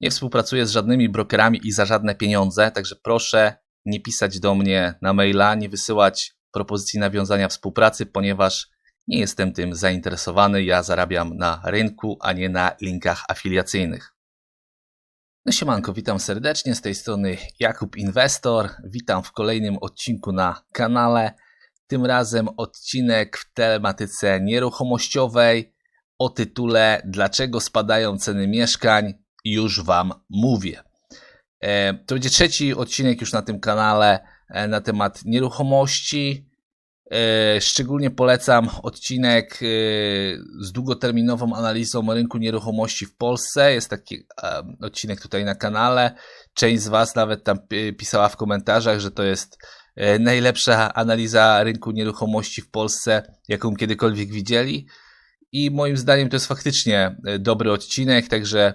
Nie współpracuję z żadnymi brokerami i za żadne pieniądze, także proszę nie pisać do mnie na maila, nie wysyłać propozycji nawiązania współpracy, ponieważ nie jestem tym zainteresowany. Ja zarabiam na rynku, a nie na linkach afiliacyjnych. No siemanko, witam serdecznie, z tej strony Jakub Inwestor. Witam w kolejnym odcinku na kanale. Tym razem odcinek w tematyce nieruchomościowej o tytule Dlaczego spadają ceny mieszkań? Już Wam mówię. E, To będzie trzeci odcinek już na tym kanale e, na temat nieruchomości. E, Szczególnie polecam odcinek z długoterminową analizą rynku nieruchomości w Polsce. Jest taki odcinek tutaj na kanale. Część z Was nawet tam pi- pisała w komentarzach, że to jest najlepsza analiza rynku nieruchomości w Polsce, jaką kiedykolwiek widzieli. I moim zdaniem to jest faktycznie dobry odcinek, także,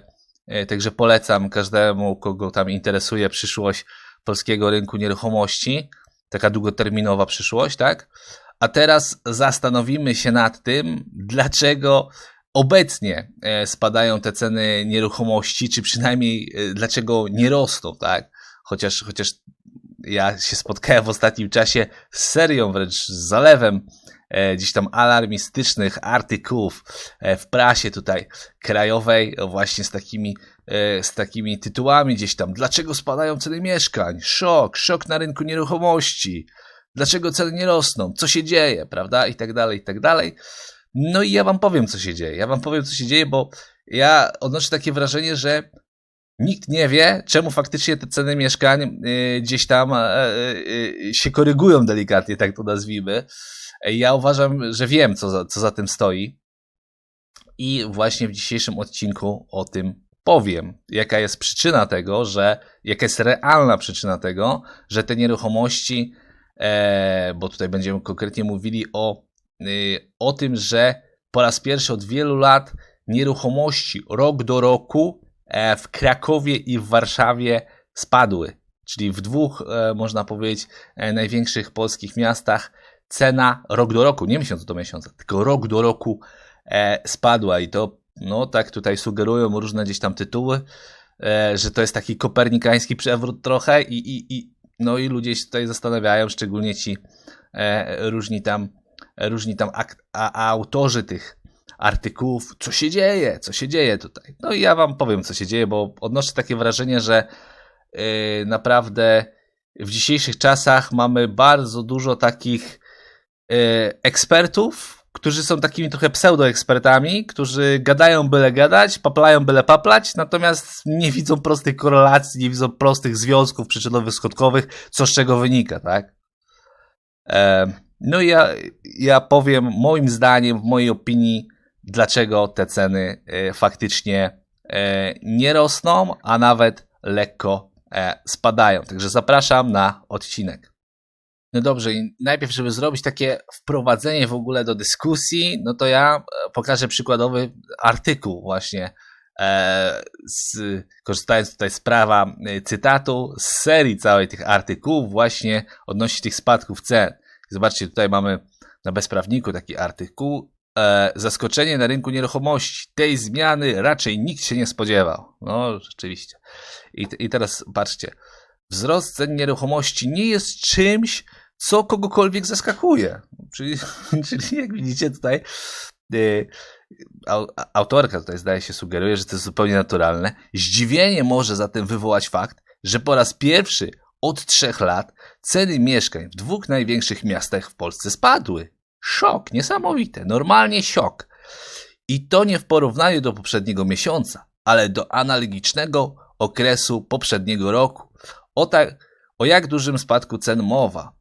także polecam każdemu, kogo tam interesuje przyszłość polskiego rynku nieruchomości. Taka długoterminowa przyszłość, tak? A teraz zastanowimy się nad tym, dlaczego obecnie e, spadają te ceny nieruchomości, czy przynajmniej e, dlaczego nie rosną, tak? Chociaż, chociaż ja się spotkałem w ostatnim czasie z serią, wręcz z zalewem e, gdzieś tam alarmistycznych artykułów e, w prasie tutaj krajowej, właśnie z takimi, e, z takimi tytułami gdzieś tam. Dlaczego spadają ceny mieszkań? Szok, szok na rynku nieruchomości. Dlaczego ceny nie rosną? Co się dzieje, prawda? I tak dalej, i tak dalej. No i ja wam powiem, co się dzieje. Ja wam powiem, co się dzieje, bo ja odnoszę takie wrażenie, że nikt nie wie, czemu faktycznie te ceny mieszkań y, gdzieś tam e, y, się korygują delikatnie, tak to nazwijmy. Ja uważam, że wiem, co za, co za tym stoi. I właśnie w dzisiejszym odcinku o tym powiem. Jaka jest przyczyna tego, że, jaka jest realna przyczyna tego, że te nieruchomości, e, bo tutaj będziemy konkretnie mówili o, y, o tym, że po raz pierwszy od wielu lat nieruchomości rok do roku e, w Krakowie i w Warszawie spadły. Czyli w dwóch, e, można powiedzieć, e, największych polskich miastach cena rok do roku, nie miesiąc do miesiąca, tylko rok do roku e, spadła i to, no tak tutaj sugerują różne gdzieś tam tytuły, e, że to jest taki kopernikański przewrót trochę i, i, i no i ludzie się tutaj zastanawiają, szczególnie ci e, różni tam, różni tam autorzy tych artykułów, co się dzieje, co się dzieje tutaj. No i ja wam powiem, co się dzieje, bo odnoszę takie wrażenie, że yy, naprawdę w dzisiejszych czasach mamy bardzo dużo takich yy, ekspertów, którzy są takimi trochę pseudoekspertami, którzy gadają byle gadać, paplają byle paplać, natomiast nie widzą prostych korelacji, nie widzą prostych związków przyczynowych, skutkowych, co z czego wynika, tak? E, no i ja, ja powiem moim zdaniem, w mojej opinii, dlaczego te ceny e, faktycznie e, nie rosną, a nawet lekko e, spadają. Także zapraszam na odcinek. No dobrze, i najpierw, żeby zrobić takie wprowadzenie w ogóle do dyskusji, no to ja pokażę przykładowy artykuł właśnie, e, z, korzystając tutaj z prawa cytatu, z serii całej tych artykułów właśnie odnośnie tych spadków cen. Zobaczcie, tutaj mamy na bezprawniku taki artykuł. E, zaskoczenie na rynku nieruchomości. Tej zmiany raczej nikt się nie spodziewał. No, rzeczywiście. I, I teraz patrzcie. Wzrost cen nieruchomości nie jest czymś, co kogokolwiek zaskakuje. Czyli, czyli jak widzicie tutaj, au- autorka tutaj zdaje się sugeruje, że to jest zupełnie naturalne. Zdziwienie może zatem wywołać fakt, że po raz pierwszy od trzech lat ceny mieszkań w dwóch największych miastach w Polsce spadły. Szok, niesamowite, normalnie szok. I to nie w porównaniu do poprzedniego miesiąca, ale do analogicznego okresu poprzedniego roku. O, tak, o jak dużym spadku cen mowa.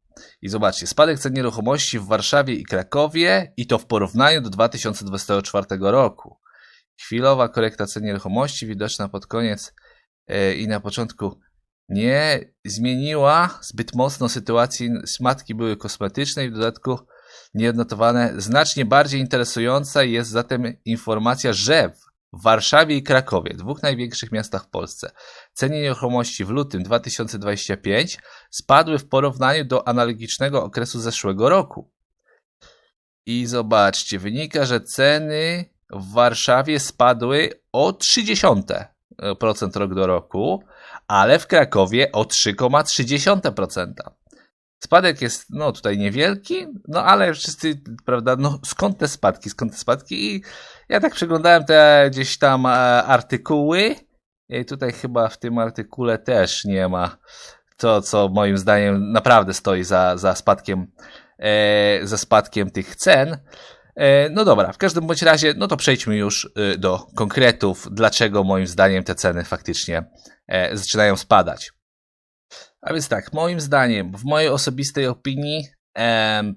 I zobaczcie, spadek cen nieruchomości w Warszawie i Krakowie i to w porównaniu do 2024 roku. Chwilowa korekta cen nieruchomości widoczna pod koniec e, i na początku nie zmieniła zbyt mocno sytuacji. Smatki były kosmetyczne i w dodatku nieodnotowane. Znacznie bardziej interesująca jest zatem informacja, że w Warszawie i Krakowie, dwóch największych miastach w Polsce, ceny nieruchomości w lutym 2025 spadły w porównaniu do analogicznego okresu zeszłego roku. I zobaczcie, wynika, że ceny w Warszawie spadły o 0,3% rok do roku, ale w Krakowie o 3,3%. Spadek jest, no tutaj niewielki, no ale wszyscy, prawda, no skąd te spadki, skąd te spadki i ja tak przeglądałem te gdzieś tam e, artykuły i tutaj chyba w tym artykule też nie ma to, co moim zdaniem naprawdę stoi za, za spadkiem, e, za spadkiem tych cen. E, no dobra, w każdym bądź razie, no to przejdźmy już e, do konkretów, dlaczego moim zdaniem te ceny faktycznie e, zaczynają spadać. A więc tak, moim zdaniem, w mojej osobistej opinii,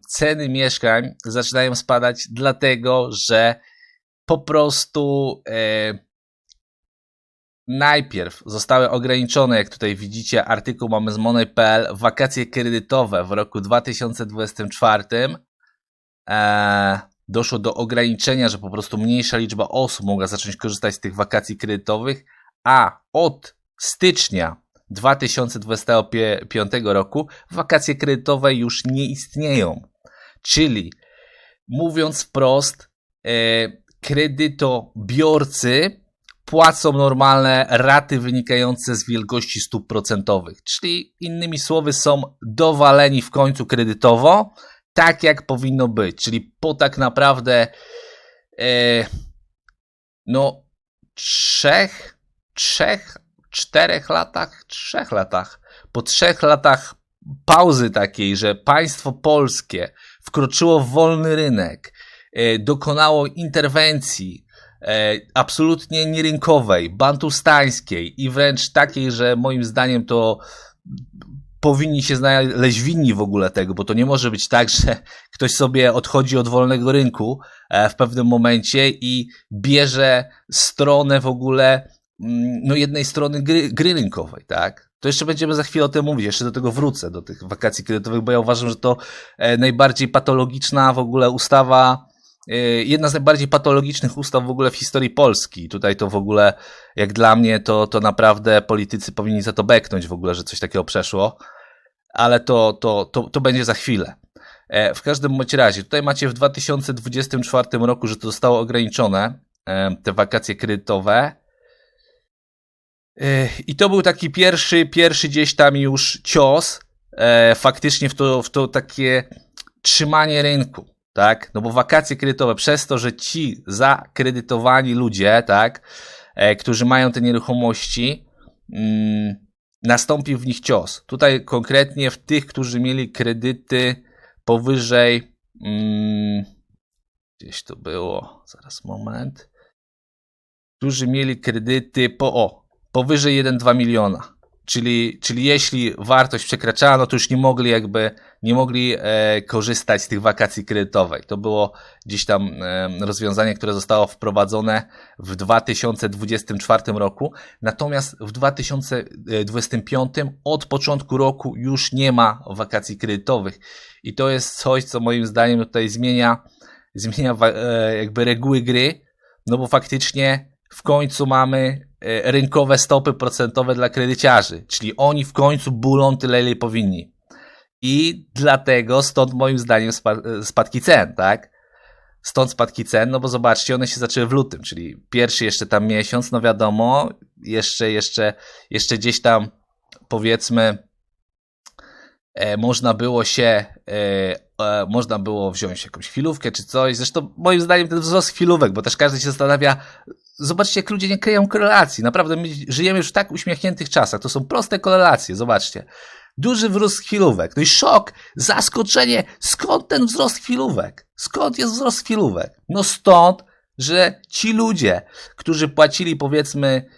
ceny mieszkań zaczynają spadać dlatego, że po prostu najpierw zostały ograniczone, jak tutaj widzicie, artykuł mamy z Money.pl, wakacje kredytowe w roku 2024. E, doszło do ograniczenia, że po prostu mniejsza liczba osób mogła zacząć korzystać z tych wakacji kredytowych, a od stycznia 2025 roku wakacje kredytowe już nie istnieją. Czyli mówiąc wprost, e, kredytobiorcy płacą normalne raty wynikające z wielkości stóp procentowych. Czyli innymi słowy są dowaleni w końcu kredytowo, tak jak powinno być. Czyli po tak naprawdę e, no trzech, trzech czterech latach, trzech latach, po trzech latach pauzy takiej, że państwo polskie wkroczyło w wolny rynek, e, dokonało interwencji e, absolutnie nierynkowej, bantustańskiej i wręcz takiej, że moim zdaniem to powinni się znaleźć winni w ogóle tego, bo to nie może być tak, że ktoś sobie odchodzi od wolnego rynku e, w pewnym momencie i bierze stronę w ogóle no jednej strony gry, gry rynkowej, tak? To jeszcze będziemy za chwilę o tym mówić, jeszcze do tego wrócę, do tych wakacji kredytowych, bo ja uważam, że to e, najbardziej patologiczna w ogóle ustawa, e, jedna z najbardziej patologicznych ustaw w ogóle w historii Polski. Tutaj to w ogóle, jak dla mnie, to, to naprawdę politycy powinni za to beknąć w ogóle, że coś takiego przeszło, ale to, to, to, to będzie za chwilę. E, w każdym bądź razie, tutaj macie w 2024 roku, że to zostało ograniczone, te wakacje kredytowe, i to był taki pierwszy, pierwszy gdzieś tam już cios e, faktycznie w to, w to takie trzymanie rynku, tak? No bo wakacje kredytowe, przez to, że ci zakredytowani ludzie, tak, e, którzy mają te nieruchomości, mm, nastąpił w nich cios. Tutaj konkretnie w tych, którzy mieli kredyty powyżej, mm, gdzieś to było, zaraz moment, którzy mieli kredyty po, o, powyżej 1-2 miliona. Czyli, czyli jeśli wartość przekraczała, no to już nie mogli jakby, nie mogli e, korzystać z tych wakacji kredytowej. To było gdzieś tam e, rozwiązanie, które zostało wprowadzone w 2024 roku. Natomiast w 2025 od początku roku już nie ma wakacji kredytowych. I to jest coś, co moim zdaniem tutaj zmienia, zmienia e, jakby reguły gry, no bo faktycznie w końcu mamy rynkowe stopy procentowe dla kredyciarzy, czyli oni w końcu bulą tyle, ile powinni. I dlatego stąd moim zdaniem e, spadki cen, tak? Stąd spadki cen, no bo zobaczcie, one się zaczęły w lutym, czyli pierwszy jeszcze tam miesiąc, no wiadomo, jeszcze, jeszcze, jeszcze gdzieś tam powiedzmy e, można było się e, można było wziąć jakąś chwilówkę czy coś. Zresztą moim zdaniem ten wzrost chwilówek, bo też każdy się zastanawia, zobaczcie, jak ludzie nie kryją korelacji. Naprawdę, my żyjemy już w tak uśmiechniętych czasach. To są proste korelacje, zobaczcie. Duży wzrost chwilówek. No i szok, zaskoczenie. Skąd ten wzrost chwilówek? Skąd jest wzrost chwilówek? No stąd, że ci ludzie, którzy płacili powiedzmy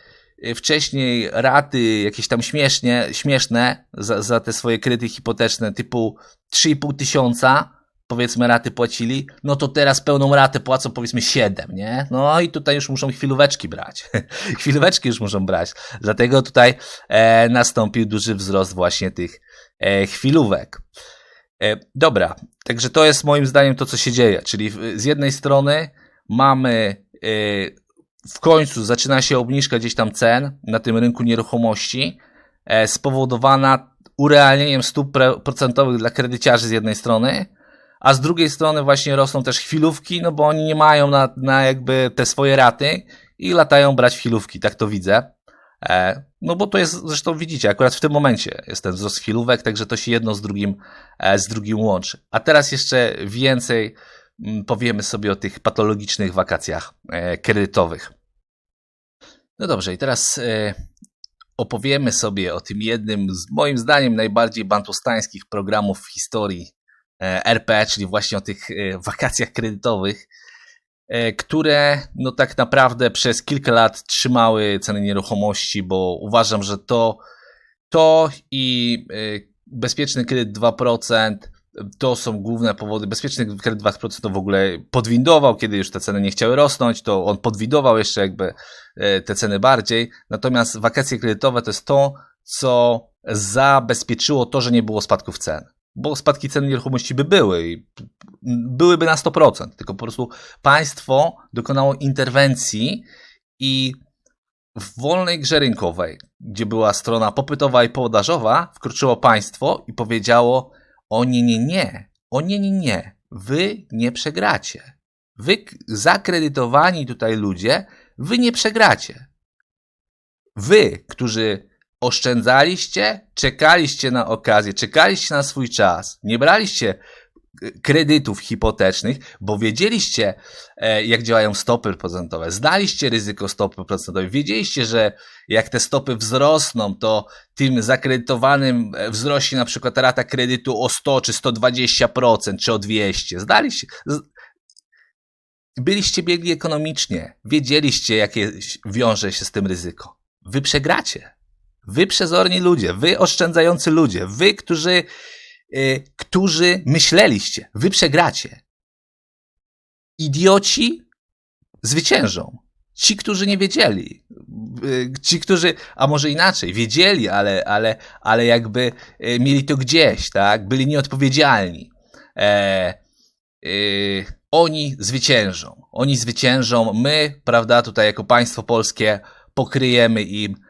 wcześniej raty jakieś tam śmiesznie, śmieszne za, za te swoje kredyty hipoteczne typu 3,5 tysiąca, powiedzmy raty płacili, no to teraz pełną ratę płacą powiedzmy 7, nie? No i tutaj już muszą chwilóweczki brać. chwilóweczki już muszą brać. Dlatego tutaj e, nastąpił duży wzrost właśnie tych e, chwilówek. E, dobra, także to jest moim zdaniem to, co się dzieje. Czyli z jednej strony mamy e, w końcu zaczyna się obniżka gdzieś tam cen na tym rynku nieruchomości, e, spowodowana urealnieniem stóp procentowych dla kredyciarzy z jednej strony, a z drugiej strony właśnie rosną też chwilówki, no bo oni nie mają na, na jakby te swoje raty i latają brać chwilówki, tak to widzę. E, no bo to jest, zresztą widzicie, akurat w tym momencie jest ten wzrost chwilówek, także to się jedno z drugim, e, z drugim łączy. A teraz jeszcze więcej powiemy sobie o tych patologicznych wakacjach e, kredytowych. No dobrze, i teraz e, opowiemy sobie o tym jednym z moim zdaniem najbardziej bantustańskich programów w historii e, RP, czyli właśnie o tych wakacjach kredytowych, które no tak naprawdę przez kilka lat trzymały ceny nieruchomości, bo uważam, że to, to i bezpieczny kredyt 2%, to są główne powody. Bezpieczny kredyt 2% to w ogóle podwindował, kiedy już te ceny nie chciały rosnąć, to on podwindował jeszcze jakby e, te ceny bardziej. Natomiast wakacje kredytowe to jest to, co zabezpieczyło to, że nie było spadków cen. Bo spadki cen nieruchomości by były i byłyby na 100%, tylko po prostu państwo dokonało interwencji i w wolnej grze rynkowej, gdzie była strona popytowa i podażowa, wkroczyło państwo i powiedziało: O nie, nie, nie, o nie, nie, nie, wy nie przegracie. Wy, zakredytowani tutaj ludzie, wy nie przegracie. Wy, którzy oszczędzaliście, czekaliście na okazję, czekaliście na swój czas, nie braliście kredytów hipotecznych, bo wiedzieliście, e, jak działają stopy procentowe, znaliście ryzyko stopy procentowej, wiedzieliście, że jak te stopy wzrosną, to tym zakredytowanym e, wzrośnie na przykład rata kredytu o 100 czy 120%, czy o 200. Zdaliście. Byliście biegli ekonomicznie, wiedzieliście, jakie wiąże się z tym ryzyko. Wy przegracie. Wy przezorni ludzie, wy oszczędzający ludzie, wy, którzy, którzy myśleliście, wy przegracie. Idioci zwyciężą. Ci, którzy nie wiedzieli, y, ci, którzy, a może inaczej, wiedzieli, ale, ale, ale jakby y, mieli to gdzieś, tak? Byli nieodpowiedzialni. E, y, oni zwyciężą. Oni zwyciężą. My, prawda, tutaj jako państwo polskie pokryjemy im e,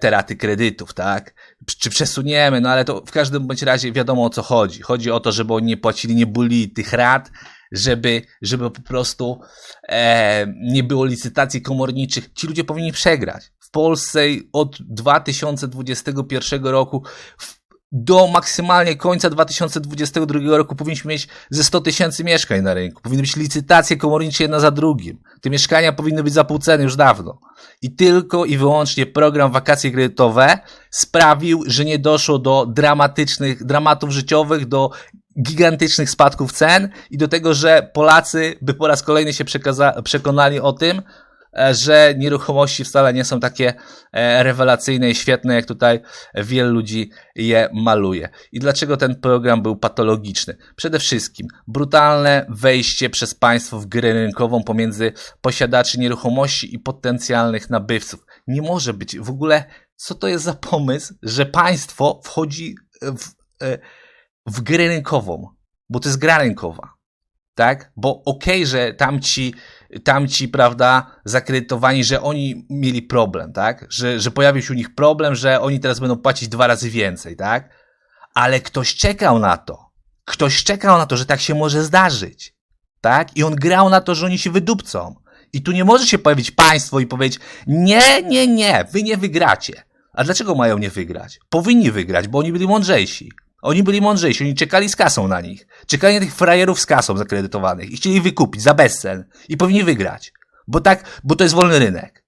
te raty kredytów, tak? Czy przesuniemy, no ale to w każdym bądź razie wiadomo o co chodzi. Chodzi o to, żeby oni nie płacili, nie buli tych rat, żeby, żeby po prostu e, nie było licytacji komorniczych. Ci ludzie powinni przegrać. W Polsce od 2021 roku w, do maksymalnie końca 2022 roku powinniśmy mieć ze 100 tysięcy mieszkań na rynku. Powinny być licytacje komornicze jedna za drugim. Te mieszkania powinny być za pół ceny już dawno. I tylko i wyłącznie program wakacje kredytowe sprawił, że nie doszło do dramatycznych, dramatów życiowych, do gigantycznych spadków cen i do tego, że Polacy by po raz kolejny się przekonali o tym, że nieruchomości wcale nie są takie e, rewelacyjne i świetne, jak tutaj wielu ludzi je maluje. I dlaczego ten program był patologiczny? Przede wszystkim brutalne wejście przez państwo w grę rynkową pomiędzy posiadaczy nieruchomości i potencjalnych nabywców. Nie może być w ogóle, co to jest za pomysł, że państwo wchodzi w, e, w grę rynkową, bo to jest gra rynkowa. Tak? Bo okej, że tamci, tamci, prawda, zakredytowani, że oni mieli problem, tak? Że, że pojawił się u nich problem, że oni teraz będą płacić dwa razy więcej, tak? Ale ktoś czekał na to. Ktoś czekał na to, że tak się może zdarzyć. Tak? I on grał na to, że oni się wydupcą. I tu nie może się pojawić państwo i powiedzieć: Nie, nie, nie, wy nie wygracie. A dlaczego mają nie wygrać? Powinni wygrać, bo oni byli mądrzejsi. Oni byli mądrzejsi, oni czekali z kasą na nich. Czekali na tych frajerów z kasą zakredytowanych i chcieli wykupić za bezcen. I powinni wygrać. Bo tak, bo to jest wolny rynek.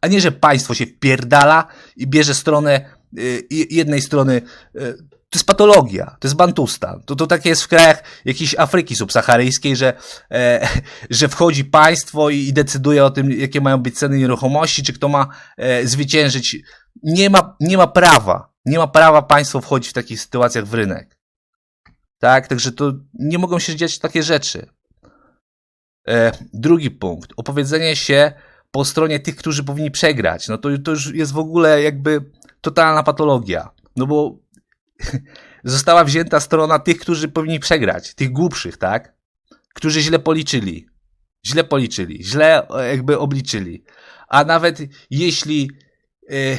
A nie, że państwo się wpierdala i bierze stronę y, jednej strony. Y, to jest patologia, to jest bantustan. To, to takie jest w krajach jakiejś Afryki subsaharyjskiej, że, e, że wchodzi państwo i, i decyduje o tym, jakie mają być ceny nieruchomości, czy kto ma e, zwyciężyć. Nie ma, nie ma prawa. Nie ma prawa państwo wchodzić w takich sytuacjach w rynek. Tak, także to nie mogą się dziać takie rzeczy. E, drugi punkt. Opowiedzenie się po stronie tych, którzy powinni przegrać. No to, to już jest w ogóle jakby totalna patologia. No bo została wzięta strona tych, którzy powinni przegrać, tych głupszych, tak? Którzy źle policzyli. Źle policzyli, źle e, jakby obliczyli. A nawet jeśli y,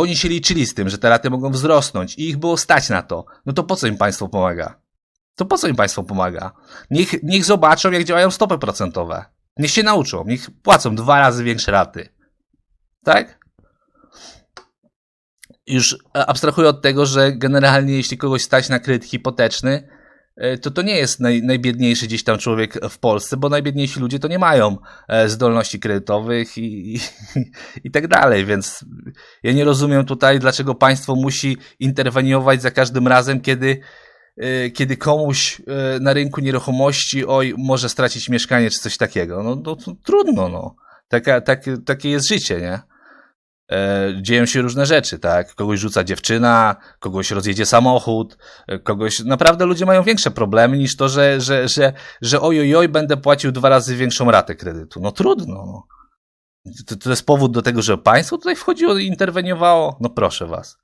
oni się liczyli z tym, że te raty mogą wzrosnąć i ich było stać na to, no to po co im państwo pomaga? To po co im państwo pomaga? Niech, niech zobaczą, jak działają stopy procentowe. Niech się nauczą, niech płacą dwa razy większe raty. Tak? Już abstrahuję od tego, że generalnie jeśli kogoś stać na kredyt hipoteczny, e, to to nie jest naj, najbiedniejszy gdzieś tam człowiek w Polsce, bo najbiedniejsi ludzie to nie mają e, zdolności kredytowych i, i, i tak dalej, więc ja nie rozumiem tutaj, dlaczego państwo musi interweniować za każdym razem, kiedy E, kiedy komuś e, na rynku nieruchomości oj, może stracić mieszkanie czy coś takiego. No, no trudno, no. Taka, tak, takie jest życie, nie? E, dzieją się różne rzeczy, tak? Kogoś rzuca dziewczyna, kogoś rozjedzie samochód, kogoś... Naprawdę ludzie mają większe problemy niż to, że, że, że, że oj, oj, oj, będę płacił dwa razy większą ratę kredytu. No trudno, no. To, to jest powód do tego, że państwo tutaj wchodziło i interweniowało? No proszę was.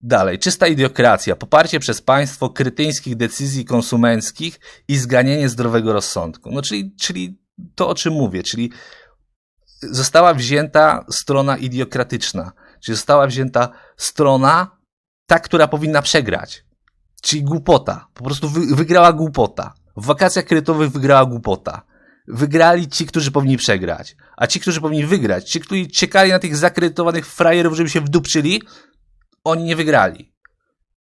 Dalej, czysta idiokracja, poparcie przez państwo krytyńskich decyzji konsumenckich i zganienie zdrowego rozsądku. No, czyli, czyli to, o czym mówię, czyli została wzięta strona idiokratyczna, czyli została wzięta strona ta, która powinna przegrać, czyli głupota. Po prostu wy, wygrała głupota. W wakacjach kredytowych wygrała głupota. Wygrali ci, którzy powinni przegrać. A ci, którzy powinni wygrać, ci, którzy czekali na tych zakredytowanych frajerów, żeby się wdupczyli, oni nie wygrali.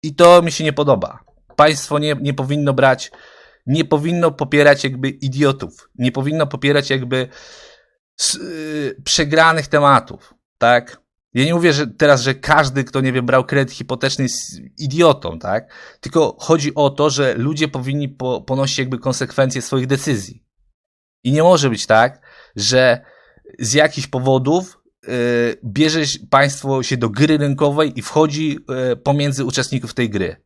I to mi się nie podoba. Państwo nie, nie powinno brać, nie powinno popierać jakby idiotów, nie powinno popierać jakby przegranych tematów, tak? Ja nie mówię, że teraz, że każdy, kto nie wiem, brał kredyt hipoteczny jest idiotą, tak? Tylko chodzi o to, że ludzie powinni po, ponosić jakby konsekwencje swoich decyzji. I nie może być tak, że z jakichś powodów Y, bierze państwo się do gry rynkowej i wchodzi y, pomiędzy uczestników tej gry.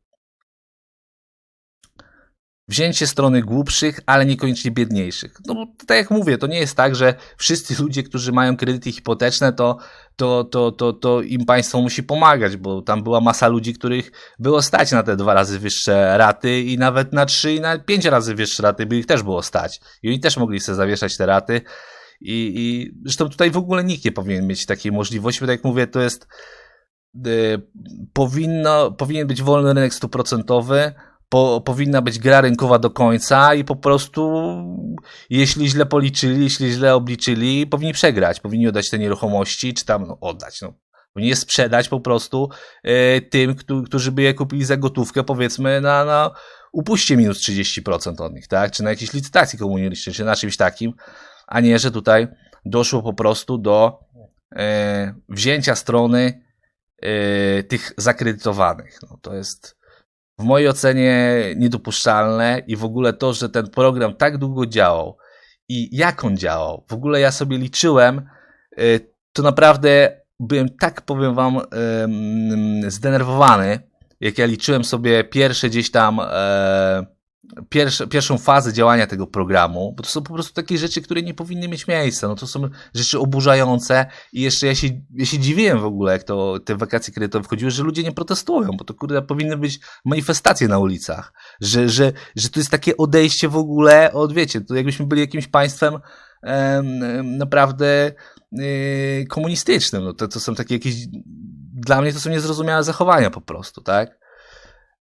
Wzięcie strony głupszych, ale niekoniecznie biedniejszych. No, tak jak mówię, to nie jest tak, że wszyscy ludzie, którzy mają kredyty hipoteczne, to, to, to, to, to im państwo musi pomagać, bo tam była masa ludzi, których było stać na te dwa razy wyższe raty i nawet na trzy i na pięć razy wyższe raty by ich też było stać. I oni też mogli sobie zawieszać te raty i, I zresztą tutaj w ogóle nikt nie powinien mieć takiej możliwości, bo tak jak mówię, to jest y, powinno, powinien być wolny rynek stuprocentowy, po, powinna być gra rynkowa do końca i po prostu jeśli źle policzyli, jeśli źle obliczyli, powinni przegrać, powinni oddać te nieruchomości, czy tam no, oddać, no, je sprzedać po prostu y, tym, którzy by je kupili za gotówkę, powiedzmy na, na upuście minus 30% od nich, tak, czy na jakiejś licytacji komunistycznej, czy na czymś takim, a nie, że tutaj doszło po prostu do e, wzięcia strony e, tych zakredytowanych. No, to jest w mojej ocenie niedopuszczalne i w ogóle to, że ten program tak długo działał i jak on działał, w ogóle ja sobie liczyłem, e, to naprawdę byłem tak, powiem wam, zdenerwowany, jak ja liczyłem sobie pierwsze gdzieś tam e, pierwsze, pierwszą fazę działania tego programu, bo to są po prostu takie rzeczy, które nie powinny mieć miejsca. No to są rzeczy oburzające i jeszcze ja się, ja się dziwiłem w ogóle, jak to te wakacje kredytowe wchodziły, że ludzie nie protestują, bo to kurde powinny być manifestacje na ulicach, że, że, że to jest takie odejście w ogóle od, wiecie, to jakbyśmy byli jakimś państwem em, naprawdę y, komunistycznym. No to, to są takie jakieś, dla mnie to są niezrozumiałe zachowania po prostu, tak?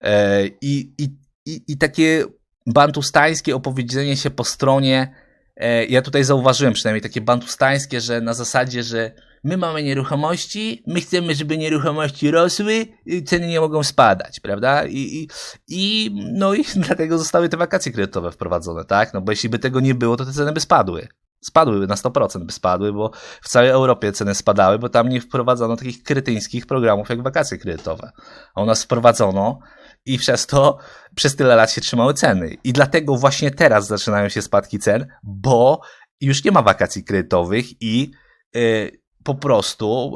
E, I, i i, i takie bantustańskie opowiedzenie się po stronie, e, ja tutaj zauważyłem przynajmniej takie bantustańskie, że na zasadzie, że my mamy nieruchomości, my chcemy, żeby nieruchomości rosły, ceny nie mogą spadać, prawda? I, i, i no i dlatego zostały te wakacje kredytowe wprowadzone, tak? No bo jeśli by tego nie było, to te ceny by spadły. Spadłyby na 100% by spadły, bo w całej Europie ceny spadały, bo tam nie wprowadzono takich krytyńskich programów jak wakacje kredytowe. A u nas wprowadzono i przez to przez tyle lat się trzymały ceny. I dlatego właśnie teraz zaczynają się spadki cen, bo już nie ma wakacji kredytowych i yy, po prostu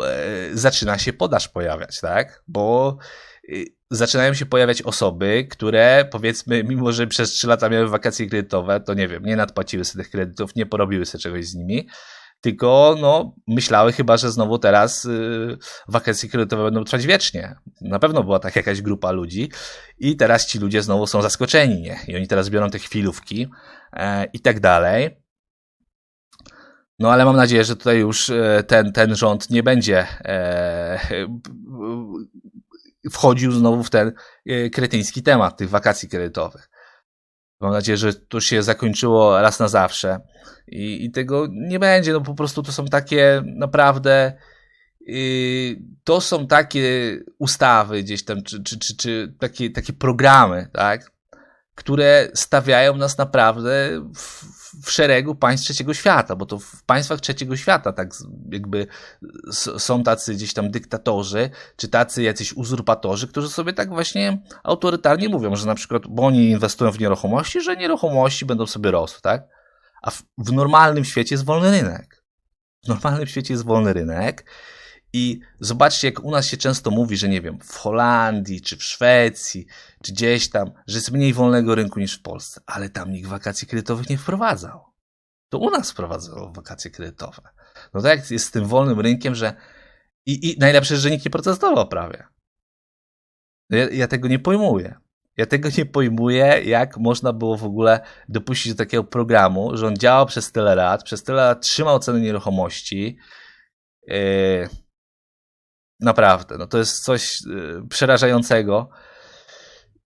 yy, zaczyna się podaż pojawiać, tak? Bo zaczynają się pojawiać osoby, które powiedzmy, mimo że przez 3 lata miały wakacje kredytowe, to nie wiem, nie nadpłaciły sobie tych kredytów, nie porobiły sobie czegoś z nimi, tylko no, myślały chyba, że znowu teraz y, wakacje kredytowe będą trwać wiecznie. Na pewno była tak jakaś grupa ludzi i teraz ci ludzie znowu są zaskoczeni, nie? I oni teraz biorą te chwilówki e, i tak dalej. No ale mam nadzieję, że tutaj już e, ten, ten rząd nie będzie e, wchodził znowu w ten e, kretyński temat tych wakacji kredytowych. Mam nadzieję, że to się zakończyło raz na zawsze i, i tego nie będzie. No po prostu to są takie naprawdę. Yy, to są takie ustawy gdzieś tam, czy, czy, czy, czy takie, takie programy, tak, które stawiają nas naprawdę w, w szeregu państw trzeciego świata, bo to w państwach trzeciego świata tak jakby są tacy gdzieś tam dyktatorzy, czy tacy jacyś uzurpatorzy, którzy sobie tak właśnie autorytarnie mówią, że na przykład, bo oni inwestują w nieruchomości, że nieruchomości będą sobie rosły, tak? A w, w normalnym świecie jest wolny rynek. W normalnym świecie jest wolny rynek i zobaczcie, jak u nas się często mówi, że nie wiem, w Holandii, czy w Szwecji, czy gdzieś tam, że jest mniej wolnego rynku niż w Polsce, ale tam nikt wakacji kredytowych nie wprowadzał. To u nas wprowadzało wakacje kredytowe. No tak jest z tym wolnym rynkiem, że i, i najlepsze, że nikt nie protestował prawie. Ja, ja tego nie pojmuję. Ja tego nie pojmuję, jak można było w ogóle dopuścić do takiego programu, że on działał przez tyle lat, przez tyle lat trzymał ceny nieruchomości. Yy Naprawdę, no to jest coś y, przerażającego.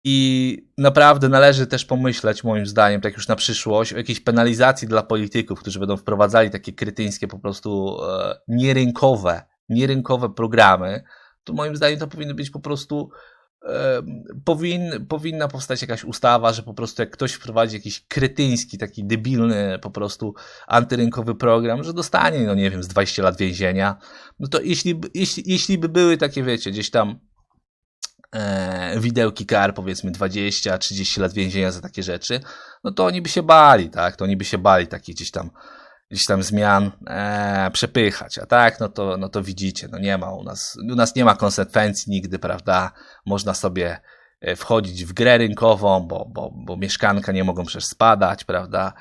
I naprawdę należy też pomyśleć, moim zdaniem, tak już na przyszłość, o jakiejś penalizacji dla polityków, którzy będą wprowadzali takie krytyńskie, po prostu e, nierynkowe, nierynkowe programy. To moim zdaniem to powinny być po prostu powin, powinna powstać jakaś ustawa, że po prostu jak ktoś wprowadzi jakiś kretyński, taki debilny po prostu antyrynkowy program, że dostanie, no nie wiem, z 20 lat więzienia, no to jeśli, jeśli, jeśli by były takie, wiecie, gdzieś tam e, widełki kar, powiedzmy 20-30 lat więzienia za takie rzeczy, no to oni by się bali, tak, to oni by się bali takich gdzieś tam gdzieś tam zmian e, przepychać. A tak, no to, no to widzicie, no nie ma u nas, u nas nie ma konsekwencji nigdy, prawda? Można sobie e, wchodzić w grę rynkową, bo, bo, bo mieszkanka nie mogą przecież spadać, prawda?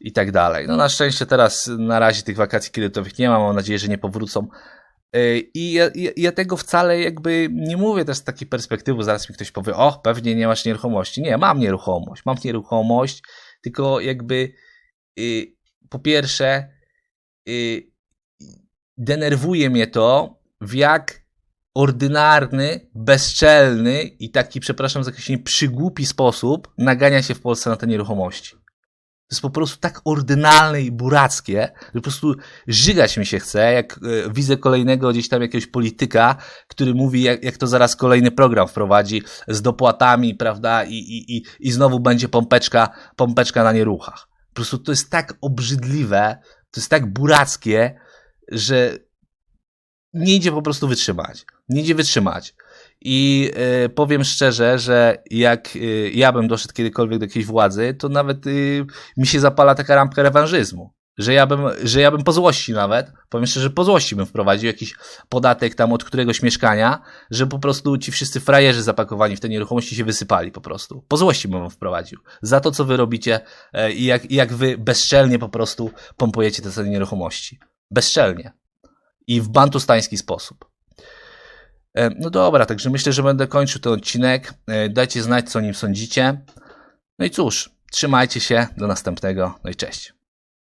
I tak dalej. No na szczęście teraz na razie tych wakacji kredytowych nie ma, mam nadzieję, że nie powrócą. E, I ja, ja, tego wcale jakby nie mówię też z takiej perspektywy, zaraz mi ktoś powie, o, pewnie nie masz nieruchomości. Nie, mam nieruchomość, mam nieruchomość, tylko jakby y, po pierwsze, yy, denerwuje mnie to, w jak ordynarny, bezczelny i taki, przepraszam za jakiś przygłupi sposób nagania się w Polsce na te nieruchomości. To jest po prostu tak ordynalne i burackie, że po prostu żygać mi się chce, jak e, widzę kolejnego gdzieś tam jakiegoś polityka, który mówi, jak, jak to zaraz kolejny program wprowadzi z dopłatami, prawda, i, i, i, i znowu będzie pompeczka, pompeczka na nieruchach. Po prostu to jest tak obrzydliwe, to jest tak burackie, że nie idzie po prostu wytrzymać. Nie idzie wytrzymać. I y, powiem szczerze, że jak y, ja bym doszedł kiedykolwiek do jakiejś władzy, to nawet y, mi się zapala taka rampka rewanżyzmu że ja bym, że ja bym po złości nawet, powiem szczerze, po złości bym wprowadził jakiś podatek tam od któregoś mieszkania, że po prostu ci wszyscy frajerzy zapakowani w te nieruchomości się wysypali po prostu. Po złości bym wprowadził. Za to, co wy robicie e, i jak, jak wy bezczelnie po prostu pompujecie te ceny nieruchomości. Bezczelnie. I w bantustański sposób. E, no dobra, także myślę, że będę kończył ten odcinek. E, dajcie znać, co o nim sądzicie. No i cóż, trzymajcie się, do następnego, no i cześć.